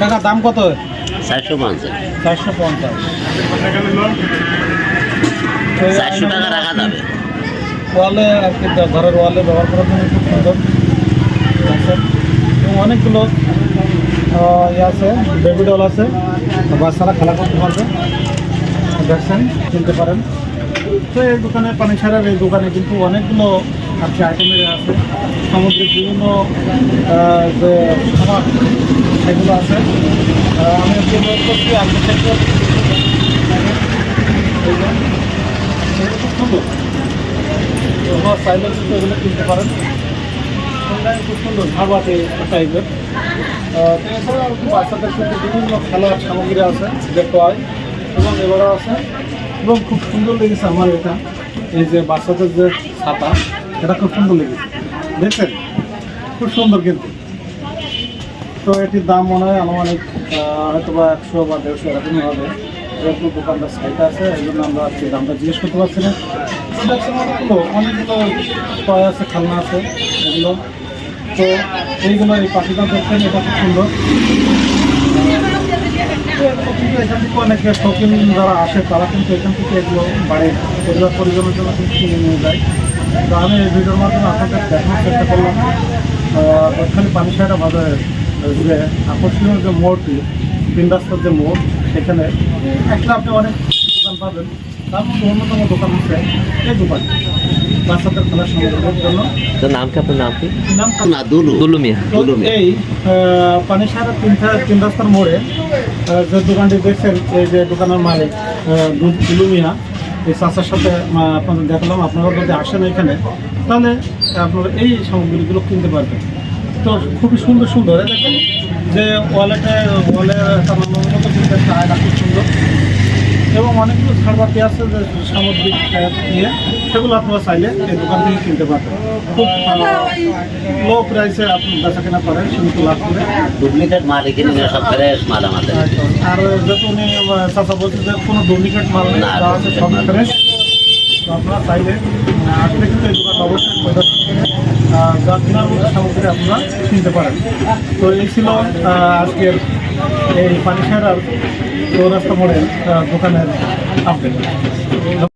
কাকা দাম কত? চারশো পঞ্চাশ। চারশো পঞ্চাশ। চারশো টাকা রাখা যাবে। ওয়ালে আর কি ঘরের ওয়ালে ব্যবহার করার জন্য খুব সুন্দর। এবং অনেকগুলো ইয়ে আছে বেবি ডল আছে। বাচ্চারা খেলা করতে পারবে। দেখছেন কিনতে পারেন। তো এই দোকানে পানি ছাড়ার এই দোকানে কিন্তু অনেকগুলো আর আইটেমের আছে, সামুদ্রিক বিভিন্ন যে খাবার সেগুলো আছে। আমি আজকে অনুরোধ করছি সেগুলো খুব সুন্দর। তোমরা চাইলে কিন্তু এগুলো কিনতে পারেন। খুব সুন্দর ধাবাতে টাইপের এছাড়াও বাচ্চাদের কিন্তু বিভিন্ন খেলার সামগ্রী আছে, যে টয় এবং এবারও আছে। এবং খুব সুন্দর লেগেছে আমার এটা। এই যে বাচ্চাদের যে ছাতা এটা খুব সুন্দর লেগেছে। দেখছেন? খুব সুন্দর কিন্তু। তো এটির দাম মনে হয় আনুমানিক হয়তো বা একশো বা দেড়শো এরকমই হবে। যেহেতু দোকানটা সাইটে আছে, এই জন্য আমরা আজকে দামটা জিজ্ঞেস করতে পারছি না। অনেকগুলো অনেকগুলো টয় আছে, খেলনা আছে এগুলো। তো এইগুলো এই পাখিটা দেখছেন, এটা খুব সুন্দর। এখান থেকে অনেকে শৌখিন যারা আসে, তারা কিন্তু এখান থেকে এগুলো বাড়ির পরিবার পরিজনের জন্য কিন্তু কিনে নিয়ে যায়। তো আমি এই ভিডিওর মাধ্যমে আপনাদের দেখানোর চেষ্টা করলাম। দক্ষিণ পানিসাইডা বাজারের যে আকর্ষণীয় যে মোড়টি তিন রাস্তার যে মোড় সেখানে একটা আপনি অনেক দোকান পাবেন। তার মধ্যে অন্যতম দোকান হচ্ছে এই দোকান বাচ্চাদের খেলার সামগ্রীর জন্য। নাম কি আপনার নাম কি? নাম না দুলু। দুলু মিয়া তো এই পানিসারা তিন তিন রাস্তার মোড়ে যে দোকানটি দেখছেন এই যে দোকানের মালিক দুলু মিয়া। এই চাষার সাথে আপনাদের দেখলাম, আপনারা যদি আসেন এখানে, তাহলে আপনারা এই সামগ্রীগুলো কিনতে পারবেন। তো খুবই সুন্দর সুন্দর। দেখেন যে ওয়ালেটে, ওয়ালে খুব সুন্দর। এবং অনেকগুলো ছাড়বাতি আছে যে সামুদ্রিক নিয়ে। সেগুলো আপনারা চাইলে এই দোকান থেকে কিনতে পারবেন। খুব লো প্রাইসে আপনি বেচা কেনা করেন সীমিত লাভ করে। ডুপ্লিকেট মাল নিয়ে সব ফ্রেশ মাল আমাদের। আর যেহেতু উনি আহ, চাচা বলছে যে কোনো ডুপ্লিকেট মাল নেই না, যা আছে সব ফ্রেশ তো আপনারা চাইলে আসলে কিন্তু এই দোকান অবশ্যই কেনার মতো সামগ্রী আপনারা কিনতে পারেন। তো এই ছিল আজকের এই পানি সারার চৌরাস্তা মোড়ের দোকানের আপডেট